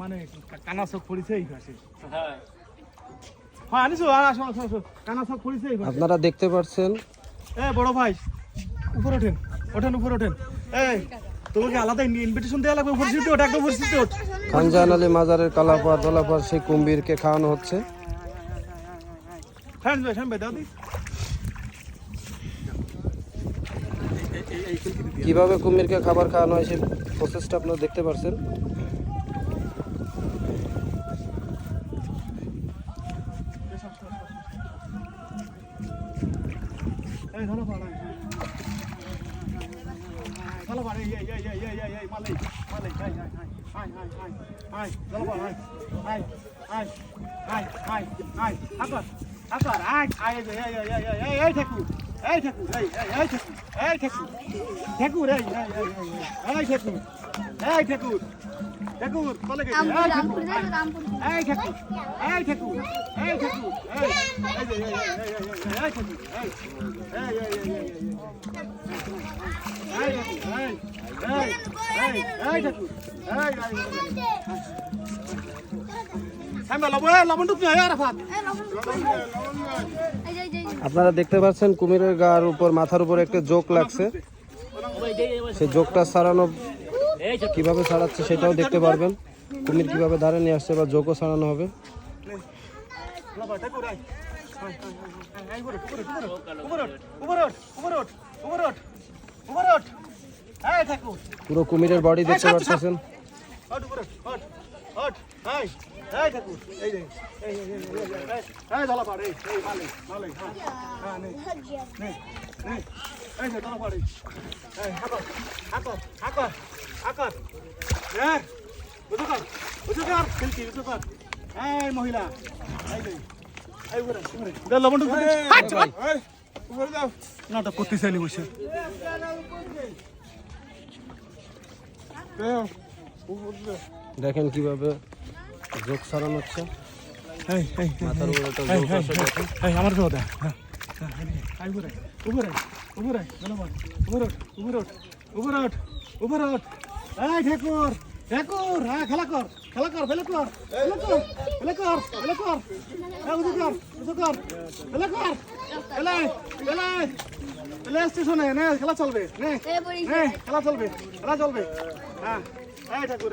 মানে কানা চোখ পড়েছে এই পাশে হ্যাঁ হ্যাঁ আনিস আসো আসো আসো কানা চোখ পড়েছে এই পাশে আপনারা দেখতে পাচ্ছেন এ বড় ভাই উপরে ওঠেন ওঠেন উপরে ওঠেন এই তোমাকে আলাদা ইনভিটেশন দেওয়া লাগবে সিটে ওঠ একদম উপরে সিটে ওঠ খানজাহান আলী মাজারের কালাপার দলাপার সেই কুম্ভীরকে খাওয়ানো হচ্ছে হ্যাঁ ভাই হ্যাঁ ভাই দাও কীভাবে কুমিরকে খাবার খাওয়ানো হয় সেই প্রসেসটা আপনারা দেখতে পাচ্ছেন আকর আকর এই এই এই এই এই এই ঠাকুর এই ঠাকুর এই এই ঠাকুর এই ঠাকুর ঠাকুর এই এই ঠাকুর এই ঠাকুর ঠাকুর বলে গেছে এই ঠাকুর এই ঠাকুর এই ঠাকুর এই ঠাকুর এই এই ঠাকুর এই এই এই এই এই ঠাকুর এই এই এই এই ঠাকুর এই এই আপনারা দেখতে পাচ্ছেন কুমিরের গার উপর মাথার উপর একটা জোক লাগছে। সেই জোকটা সারানো কীভাবে সারাচ্ছে সেটাও দেখতে পারবেন। কুমির কীভাবে ধারে নিয়ে আসছে বা জোকও সারানো হবে। পুরো কুমিরের বডি দেখতে পাচ্ছেন মহিলা নাটক বসে। দেখেন কীভাবে জোক ছাড়ানো হচ্ছে। মাথার উপর একটা এই, আছে দেখেন আমার তো ওটা এদিকে, আয় উপরে উপরে উপরে উপরে উপরে উপরে উপরে এই ঠাকুর ঠাকুর হ্যাঁ খেলা কর খেলা কর ফেলে কর ফেলে কর ফেলে কর ফেলে কর। হ্যাঁ উঁচু কর উঁচু কর ফেলে কর ফেলে ফেলে ফেলে স্টেশনে নে খেলা চলবে নে খেলা চলবে খেলা চলবে। হ্যাঁ এই ঠাকুর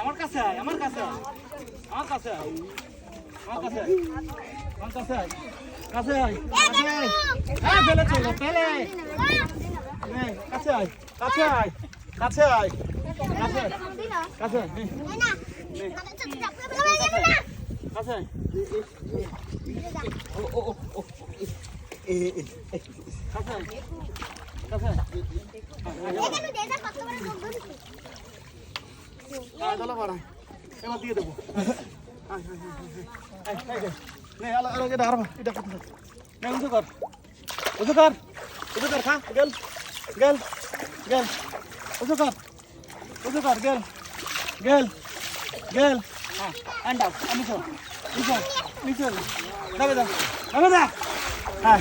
আমার কাছে আমার কাছে আমার কাছে আমার কাছে আমার কাছে কাছে আয়, কাছে আয়। এই, ফেলে চলো, ফেলে। কাছে আয়, কাছে আয়, কাছে আয়, কাছে আয়, কাছে আয়। হ্যাঁ, চলো এবার দিয়ে দেবো। নে, আলো, আলো, এটা আরও, এটা করতে। নে, কর, খা, গেল, গেল, গেল। উঁচু কর। উঁচু কর, গেল, গেল, গেল। ഉണ്ടാവും അമിച്ചോ അമിച്ചോ അമിച്ചോ നമതാ നമതാ ആ